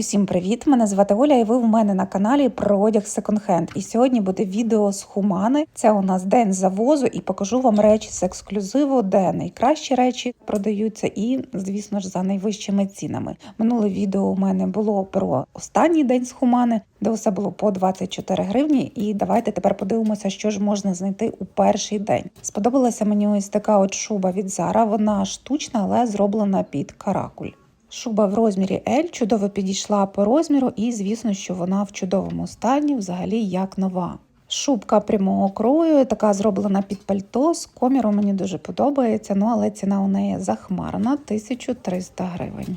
Усім привіт! Мене звати Оля, і ви в мене на каналі про одяг секонд-хенд. І сьогодні буде відео з Хумани. Це у нас день завозу, і покажу вам речі з ексклюзиву, де найкращі речі продаються, і, звісно ж, за найвищими цінами. Минуле відео у мене було про останній день з Хумани, де усе було по 24 гривні. І давайте тепер подивимося, що ж можна знайти у перший день. Сподобалася мені ось така от шуба від Zara. Вона штучна, але зроблена під каракуль. Шуба в розмірі L чудово підійшла по розміру, і звісно, що вона в чудовому стані, взагалі як нова. Шубка прямого крою, така зроблена під пальто. З коміром мені дуже подобається, ну але ціна у неї захмарна 1300 гривень.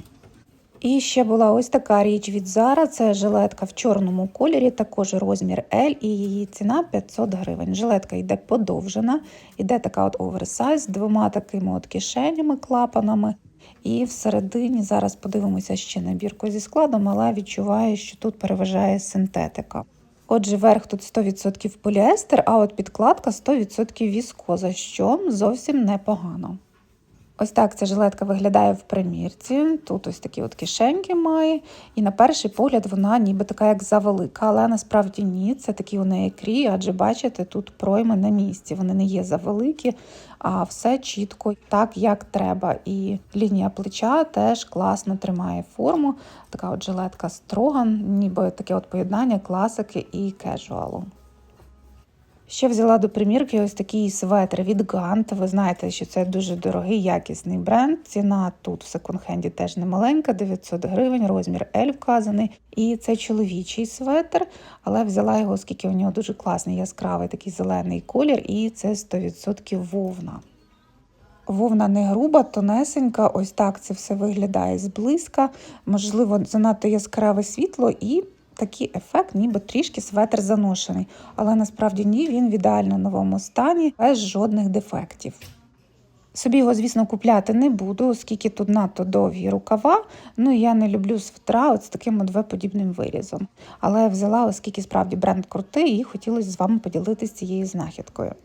І ще була ось така річ від Zara, це жилетка в чорному кольорі, також розмір L, і її ціна 500 гривень. Жилетка йде подовжена, йде така от оверсайз з двома такими от кишенями, клапанами. І всередині зараз подивимося ще набірку зі складом, але відчуваю, що тут переважає синтетика. Отже, верх тут 100% поліестер, а от підкладка 100% віскоза, що зовсім непогано. Ось так ця жилетка виглядає в примірці. Тут ось такі от кишеньки має, і на перший погляд вона ніби така, як завелика, але насправді ні, це такі у неї крі, адже бачите, тут пройми на місці. Вони не є завеликі, а все чітко так, як треба. І лінія плеча теж класно тримає форму. Така от жилетка строган, ніби таке от поєднання класики і кежуалу. Ще взяла до примірки ось такий светр від Gantt. Ви знаєте, що це дуже дорогий, якісний бренд. Ціна тут в секонд-хенді теж немаленька, 900 гривень, розмір L вказаний. І це чоловічий светр, але взяла його, оскільки у нього дуже класний яскравий такий зелений колір, і це 100% вовна. Вовна не груба, тонесенька, ось так це все виглядає зблизька. Можливо, занадто яскраве світло і такий ефект, ніби трішки светр заношений. Але насправді ні, він в ідеально новому стані, без жодних дефектів. Собі його, звісно, купляти не буду, оскільки тут надто довгі рукава. Ну і я не люблю свитра от з таким подібним вирізом. Але взяла, оскільки справді бренд крутий, і хотілося з вами поділитися цією знахідкою.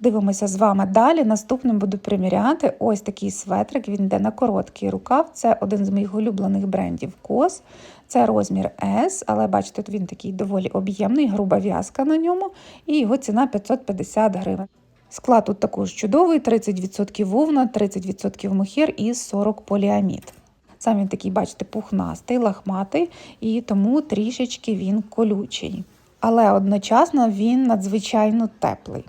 Дивимося з вами далі. Наступним буду приміряти ось такий светрик. Він йде на короткий рукав. Це один з моїх улюблених брендів COS. Це розмір S, але бачите, він такий доволі об'ємний, груба в'язка на ньому, і його ціна 550 гривень. Склад тут також чудовий: 30% вовна, 30% мохір і 40 поліамід. Сам він такий, бачите, пухнастий, лахматий, і тому трішечки він колючий. Але одночасно він надзвичайно теплий.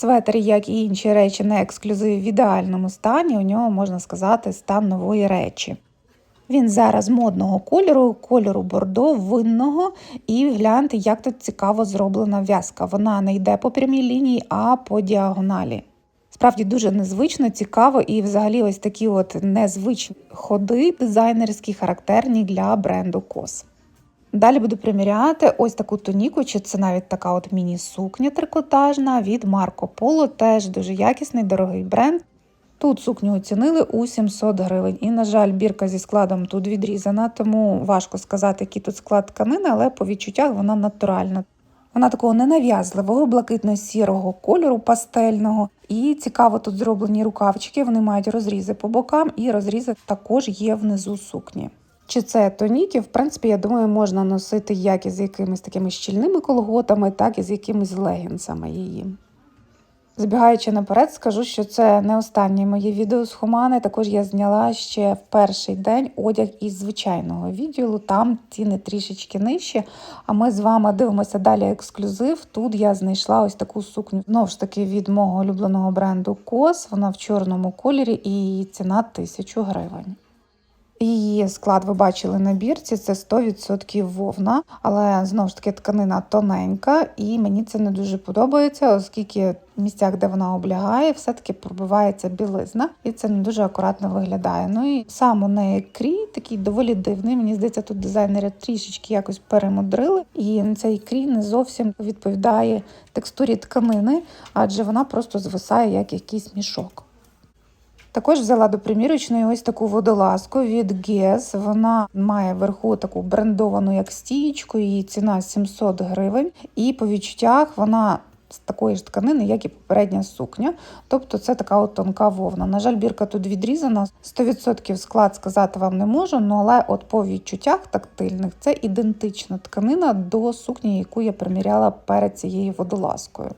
Светр, як і інші речі на ексклюзиві в ідеальному стані, у нього можна сказати стан нової речі. Він зараз модного кольору, кольору бордо, винного, і гляньте, як тут цікаво зроблена в'язка. Вона не йде по прямій лінії, а по діагоналі. Справді дуже незвично, цікаво, і взагалі ось такі от незвичні ходи дизайнерські, характерні для бренду COS. Далі буду приміряти ось таку тоніку, чи це навіть така от міні-сукня трикотажна від Марко Поло, теж дуже якісний, дорогий бренд. Тут сукню оцінили у 700 гривень. І, на жаль, бірка зі складом тут відрізана, тому важко сказати, який тут склад тканини, але по відчуттях вона натуральна. Вона такого ненав'язливого, блакитно-сірого кольору, пастельного. І цікаво, тут зроблені рукавчики, вони мають розрізи по бокам, і розрізи також є внизу сукні. Чи це тоніки, в принципі, я думаю, можна носити як із якимись такими щільними колготами, так і з якимись легінсами її. Збігаючи наперед, скажу, що це не останнє моє відео з Хумани. Також я зняла ще в перший день одяг із звичайного відділу. Там ціни трішечки нижчі. А ми з вами дивимося далі ексклюзив. Тут я знайшла ось таку сукню знову ж таки від мого улюбленого бренду Кос. Вона в чорному кольорі і ціна 1000 гривень. Її склад ви бачили на бірці, це 100% вовна, але знову ж таки тканина тоненька, і мені це не дуже подобається, оскільки в місцях, де вона облягає, все-таки пробивається білизна, і це не дуже акуратно виглядає. Ну і сам у неї крій такий доволі дивний. Мені здається, тут дизайнери трішечки якось перемудрили, і цей крій не зовсім відповідає текстурі тканини, адже вона просто звисає як якийсь мішок. Також взяла до примірочної ось таку водолазку від Guess. Вона має вверху таку брендовану як стієчку, її ціна 700 гривень. І по відчуттях вона з такої ж тканини, як і попередня сукня. Тобто це така от тонка вовна. На жаль, бірка тут відрізана. 100% склад сказати вам не можу, ну але от по відчуттях тактильних це ідентична тканина до сукні, яку я приміряла перед цією водолазкою.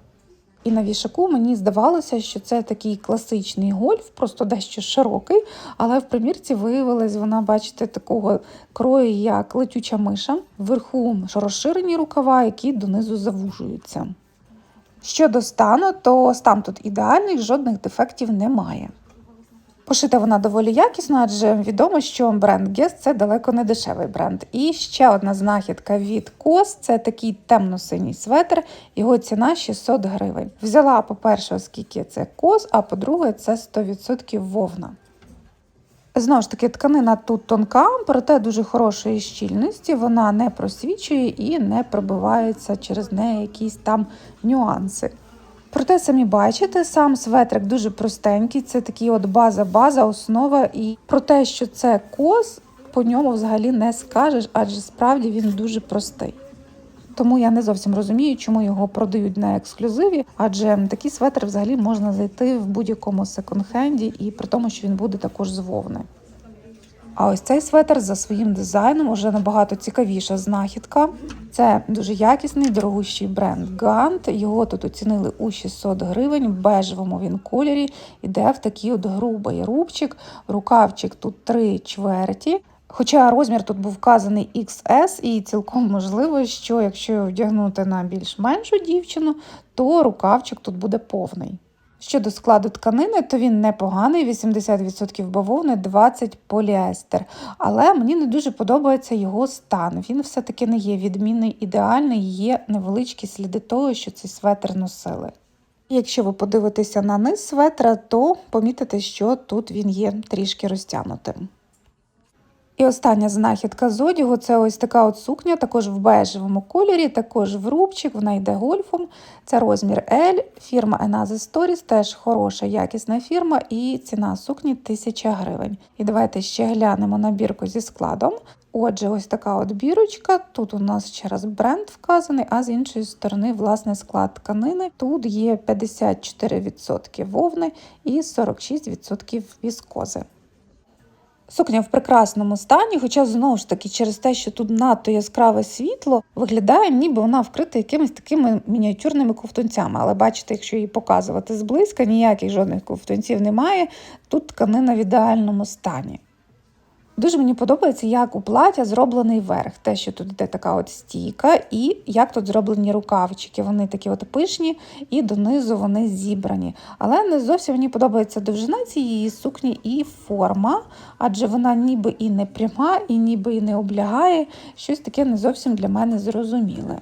І на вішаку мені здавалося, що це такий класичний гольф, просто дещо широкий, але в примірці виявилась вона, бачите, такого крою, як летюча миша. Вверху розширені рукава, які донизу завужуються. Щодо стану, то стан тут ідеальний, жодних дефектів немає. Пошита вона доволі якісно, адже відомо, що бренд Guess – це далеко не дешевий бренд. І ще одна знахідка від COS – це такий темно-синій светр, його ціна 600 гривень. Взяла, по-перше, оскільки це COS, а по-друге, це 100% вовна. Знову ж таки, тканина тут тонка, проте дуже хорошої щільності, вона не просвічує і не пробивається через неї якісь там нюанси. Проте самі бачите, сам светрик дуже простенький, це такий от база-база, основа. І про те, що це кос, по ньому взагалі не скажеш, адже справді він дуже простий. Тому я не зовсім розумію, чому його продають на ексклюзиві, адже такий светр взагалі можна знайти в будь-якому секонд-хенді, і при тому, що він буде також з вовни. А ось цей светр за своїм дизайном уже набагато цікавіша знахідка. Це дуже якісний, дорогущий бренд Гант. Його тут оцінили у 600 гривень. В бежевому він кольорі. Іде в такий от грубий рубчик. Рукавчик тут три чверті. Хоча розмір тут був вказаний XS, і цілком можливо, що якщо його вдягнути на більш меншу дівчину, то рукавчик тут буде повний. Щодо складу тканини, то він непоганий, 80% бавовни, 20% поліестер. Але мені не дуже подобається його стан. Він все-таки не є відмінний, ідеальний, є невеличкі сліди того, що цей светр носили. Якщо ви подивитеся на низ светра, то помітите, що тут він є трішки розтягнутим. І остання знахідка з одягу це ось така от сукня, також в бежевому кольорі, також в рубчик, вона йде гольфом. Це розмір L, фірма Enaze Stories, теж хороша, якісна фірма, і ціна сукні 1000 гривень. І давайте ще глянемо на бірку зі складом. Отже, ось така от бірочка. Тут у нас ще раз бренд вказаний, а з іншої сторони, власне, склад тканини. Тут є 54% вовни і 46% віскози. Сукня в прекрасному стані, хоча знову ж таки через те, що тут надто яскраве світло, виглядає, ніби вона вкрита якимись такими мініатюрними ковтунцями. Але бачите, якщо її показувати зблизька, ніяких жодних ковтунців немає. Тут тканина в ідеальному стані. Дуже мені подобається, як у плаття зроблений верх. Те, що тут йде така от стійка, і як тут зроблені рукавчики. Вони такі от пишні і донизу вони зібрані. Але не зовсім мені подобається довжина цієї сукні і форма, адже вона ніби і не пряма, і ніби і не облягає. Щось таке не зовсім для мене зрозуміле.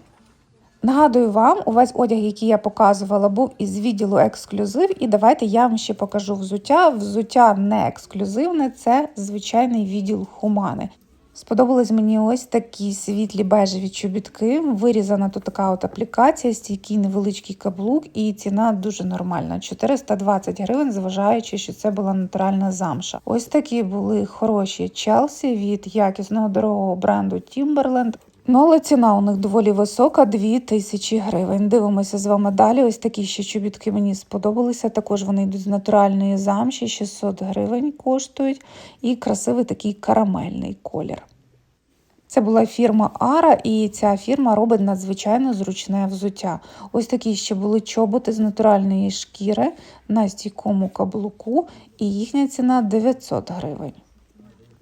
Нагадую вам, увесь одяг, який я показувала, був із відділу ексклюзив. І давайте я вам ще покажу взуття. Взуття не ексклюзивне, це звичайний відділ хумани. Сподобались мені ось такі світлі бежеві чобітки. Вирізана тут така от аплікація, стійкий невеличкий каблук, і ціна дуже нормальна 420 гривень, зважаючи, що це була натуральна замша. Ось такі були хороші Челсі від якісного дорогого бренду Timberland. Ну, але ціна у них доволі висока 2 тисячі гривень. Дивимося з вами далі. Ось такі ще чобітки мені сподобалися. Також вони йдуть з натуральної замші, 600 гривень коштують. І красивий такий карамельний колір. Це була фірма Ара, і ця фірма робить надзвичайно зручне взуття. Ось такі ще були чоботи з натуральної шкіри на стійкому каблуку, і їхня ціна 900 гривень.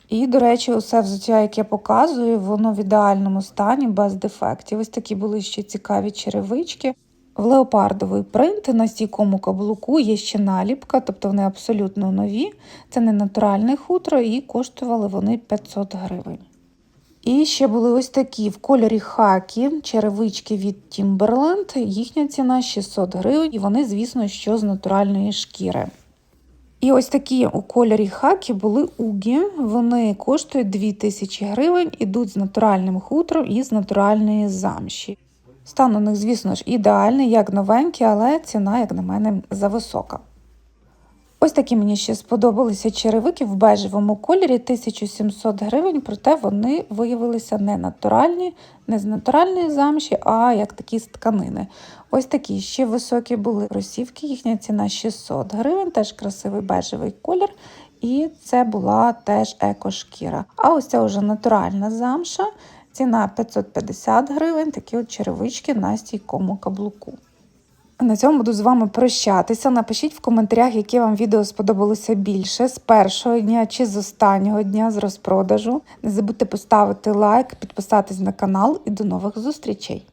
І, до речі, усе взуття, яке я показую, воно в ідеальному стані, без дефектів. Ось такі були ще цікаві черевички. В леопардовий принт на стійкому каблуку є ще наліпка, тобто вони абсолютно нові. Це не натуральне хутро, і коштували вони 500 гривень. І ще були ось такі в кольорі хакі, черевички від Timberland. Їхня ціна 600 гривень, і вони, звісно, що з натуральної шкіри. І ось такі у кольорі хакі були угі. Вони коштують 2000 гривень, ідуть з натуральним хутром і з натуральної замші. Стан у них, звісно ж, ідеальний, як новенький, але ціна, як на мене, зависока. Ось такі мені ще сподобалися черевики в бежевому кольорі 1700 гривень, проте вони виявилися не натуральні, не з натуральної замші, а як такі з тканини. Ось такі ще високі були кросівки, їхня ціна 600 гривень, теж красивий бежевий колір. І це була теж екошкіра. А ось ця вже натуральна замша, ціна 550 гривень, такі от черевички на стійкому каблуку. На цьому буду з вами прощатися. Напишіть в коментарях, яке вам відео сподобалося більше з першого дня чи з останнього дня з розпродажу. Не забудьте поставити лайк, підписатись на канал і до нових зустрічей!